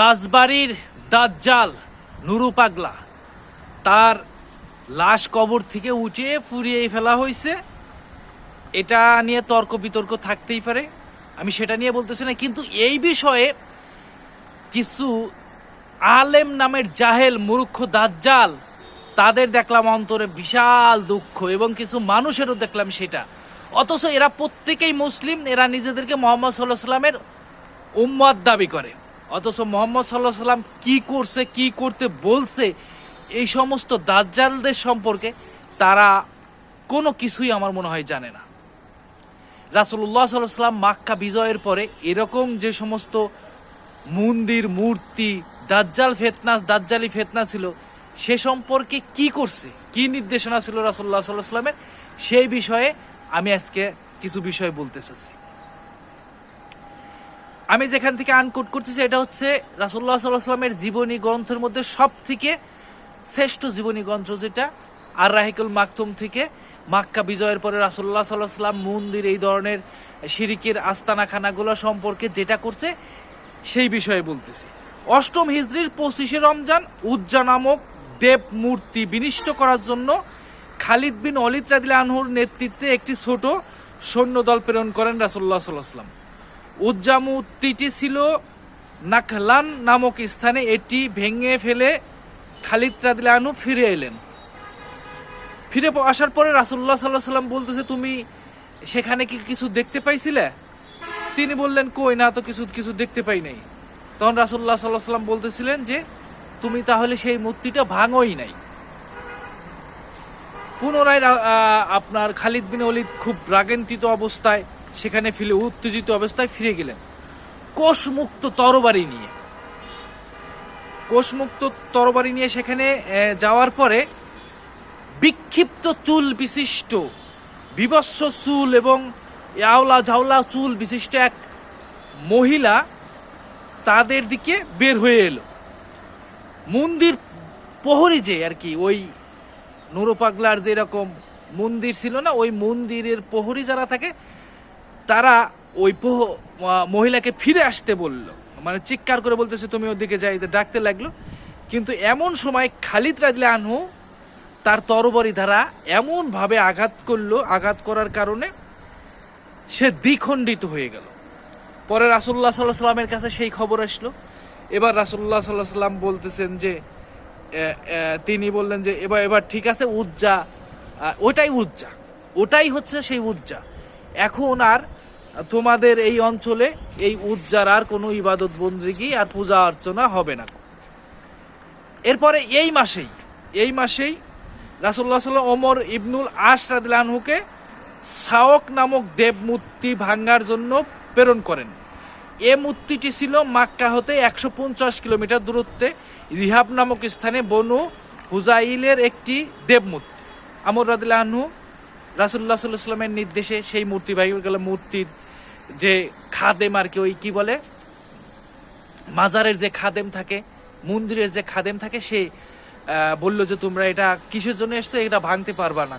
রাজবাড়ির দাজ্জাল নুরু পাগলা। তার লাশ কবর থেকে উঠে ফুরিয়ে ফেলা হয়েছে। এটা নিয়ে তর্ক বিতর্ক থাকতেই পারে। আমি সেটা নিয়ে বলতেছি না, কিন্তু এই বিষয়ে কিছু আলেম নামের জাহেল, মূর্খ দাজ্জাল তাদের দেখলাম অন্তরে বিশাল দুঃখ এবং কিছু মানুষেরও দেখলাম সেটা। অথচ এরা প্রত্যেকেই মুসলিম, এরা নিজেদেরকে মোহাম্মদ সাল্লাহ সাল্লামের উম্মত দাবি করে। অথচ মোহাম্মদ সাল্লাহ সাল্লাম কি করছে, কি করতে বলছে, এই সমস্ত দাজ্জালদের সম্পর্কে তারা কোনো কিছুই আমার মনে হয় জানে না। রাসুল্লাহ সাল্লাম মাক্কা বিজয়ের পরে এরকম যে সমস্ত মন্দির, মূর্তি, দাজ্জাল ফেতনা, দাজ্জালি ফেতনা ছিল, সে সম্পর্কে কি করছে, কি নির্দেশনা ছিল রাসুল্লাহ সাল্লাহ সাল্লামের, সেই বিষয়ে আমি আজকে কিছু বিষয় বলতে চাচ্ছি। আমি যেখান থেকে আনকোট করতেছি এটা হচ্ছে রাসুল্লাহ সাল্লাহ সাল্লামের জীবনী গ্রন্থের মধ্যে সব থেকে শ্রেষ্ঠ জীবনী গ্রন্থ যেটা, আর রাহিকুল মাকতুম থেকে, মাক্কা বিজয়ের পরে রাসুল্লাহ সাল্লাহ সাল্লাম মন্দির এই ধরনের শিরিকের আস্তানাখানাগুলো সম্পর্কে যেটা করছে, সেই বিষয়ে বলতেছি। অষ্টম হিজড়ির পঁচিশে রমজান, উজ্জা নামক দেব মূর্তি বিনিষ্ট করার জন্য খালিদ বিন অলিদ রাদিল আনহুর নেতৃত্বে একটি ছোট সৈন্যদল প্রেরণ করেন রাসুল্লাহ সাল্লাহ সাল্লাম উজ্জা মূর্তিটি ছিল। নাখলান নামক স্থানে এটি ভেঙে ফেলে খালিদ রাদিল আনহু ফিরে এলেন। ফিরে আসার পরে রাসুল্লাহ সাল্লাহ সাল্লাম বলতেছে, তুমি সেখানে কি কিছু দেখতে পাইছিলে? তিনি বললেন, কই না, তো কিছু কিছু দেখতে পাই নাই। তখন রাসুল্লাহ সাল্লাহ সাল্লাম বলতেছিলেন যে, তুমি তাহলে সেই মূর্তিটা ভাঙোই নাই। পুনরায় আপনার খালিদ বিন অলিদ খুব রাগান্বিত অবস্থায় সেখানে ফিরে উত্তেজিত অবস্থায় ফিরে গেলেন। কোষমুক্ত তরবারি নিয়ে। কোষমুক্ত তরবারি নিয়ে সেখানে যাওয়ার পরে বিক্ষিপ্ত চুল বিশিষ্ট বিবস্ব চুল এবং আওলা ঝাওলা চুল বিশিষ্ট এক মহিলা তাদের দিকে বের হয়ে এলো। মন্দির প্রহরী যে আর কি, ওই নুরোপাগলার যেরকম মন্দির ছিল না, ওই মন্দিরের প্রহরী যারা থাকে তারা ওই মহিলাকে ফিরে আসতে বলল। মানে চিৎকার করে বলতেছে, তুমি ওদিকে যাইতে ডাকতে লাগল। কিন্তু এমন সময় খালিদ রাজলে আনহু তার তরবারি দ্বারা এমন ভাবে আঘাত করল, আঘাত করার কারণে সে দ্বিখণ্ডিত হয়ে গেল। পরে রাসুল্লাহ সাল্লাহ সাল্লামের কাছে সেই খবর আসলো। এবার রাসুল্লাহ সাল্লাহ সাল্লাম বলতেছেন যে তিনি বললেন যে, এবার এবার ঠিক আছে, উজ্জা। ওটাই উজ্জা। ওটাই হচ্ছে সেই উজ্জা। এখন আর তোমাদের এই অঞ্চলে এই উজ্জার আর কোনো ইবাদত বন্দিগি আর পূজা অর্চনা হবে না। এরপরে এই মাসেই এই মাসেই রাসুল্লাহ ওমর ইবনুল আশ সাওক নামক দেব মূর্তি ভাঙ্গার জন্য প্রেরণ করেন। এ মূর্তিটি ছিল মাক্কা হতে একশো পঞ্চাশ কিলোমিটার দূরত্বে রিহাব নামক স্থানে বনু হুজাইলের একটি দেব মূর্তি। আমর রাদিল্লাহ আনহু রাসুল্লাহ সাল্লাহ সাল্লামের নির্দেশে সেই মূর্তি বাহির গেল। মূর্তির যে খাদেম আর কি, ওই কি বলে? মাজারের যে খাদেম থাকে, মন্দিরের যে খাদেম থাকে, সে বলল যে তোমরা এটা কিসের জন্য এসছো? এটা ভাঙতে পারবা না।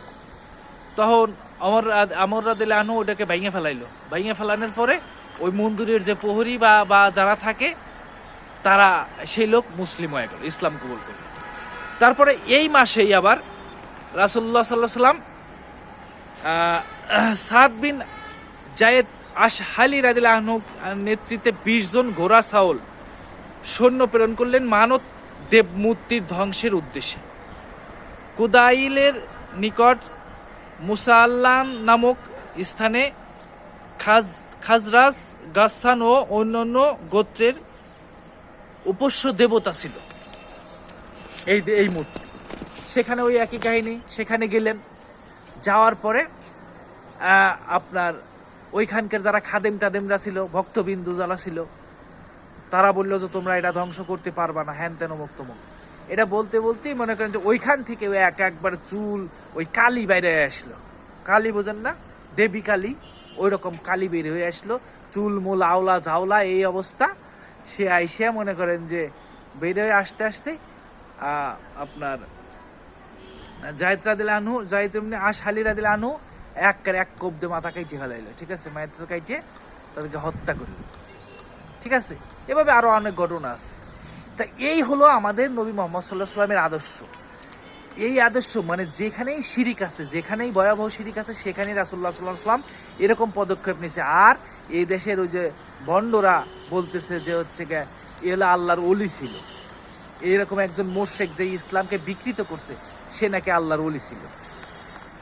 তখন অমর রাদ- আমর রাদিল আনু ওটাকে ভাঙে ফেলাইলো। ভাঙে ফেলানোর পরে ওই মন্দিরের যে প্রহরী বা বা যারা থাকে, তারা সেই লোক মুসলিম হয়ে গেল, ইসলাম কবুল করল। তারপরে এই মাসেই আবার রাসুল্লাহ সাল্লাহ সাল্লাম সাদ বিন জায়েদ আশহালি রাদিল আহনু নেতৃত্বে বিশ জন ঘোড়া সাউল সৈন্য প্রেরণ করলেন মানত দেব মূর্তির ধ্বংসের উদ্দেশ্যে। কুদাইলের নিকট মুসাল্লান নামক স্থানে খাজ, খাজরাজ গাসান ও অন্যান্য গোত্রের উপস্য দেবতা ছিল। এই এই মূর্তি। সেখানে ওই একই কাহিনী, সেখানে গেলেন। যাওয়ার পরে আপনার ওইখানকার যারা খাদেম টাদেমরা ছিল, ভক্তবিন্দু যারা ছিল, তারা বলল যে তোমরা এটা ধ্বংস করতে পারবা না, হ্যান তেন মুক্ত এটা বলতে বলতেই মনে করেন যে ওইখান থেকে ওই এক একবার চুল, ওই কালি বাইরে আসলো। কালি বোঝেন না? দেবী কালী ওই রকম কালি বের হয়ে আসলো। চুল, মূল, আওলা, ঝাওলা, এই অবস্থা। সে আইসে মনে করেন যে বের হয়ে আসতে আসতে আপনার, জায়ত্রা দিল আনু জায়দ আশ হালিরা দিল আনু এক এক কোপ দিয়ে মাথা কাইটে ফেলাইলো, ঠিক আছে? মায়ের কাইটে তাদেরকে হত্যা করল। ঠিক আছে? এভাবে আরও অনেক ঘটনা আছে। তা এই হলো আমাদের নবী মোহাম্মদ সাল্লাহ সাল্লামের আদর্শ। এই আদর্শ মানে যেখানেই শিরিক আছে, যেখানেই ভয়াবহ শিরিক আছে, সেখানেই রাসুল্লাহ সাল্লাহ সাল্লাম এরকম পদক্ষেপ নিয়েছে। আর এই দেশের ওই যে বন্ডরা বলতেছে যে হচ্ছে গিয়ে, এ হলো আল্লাহর অলি ছিল। এরকম একজন মোর্শেক যে ইসলামকে বিকৃত করছে, সে নাকি আল্লাহর অলি ছিল।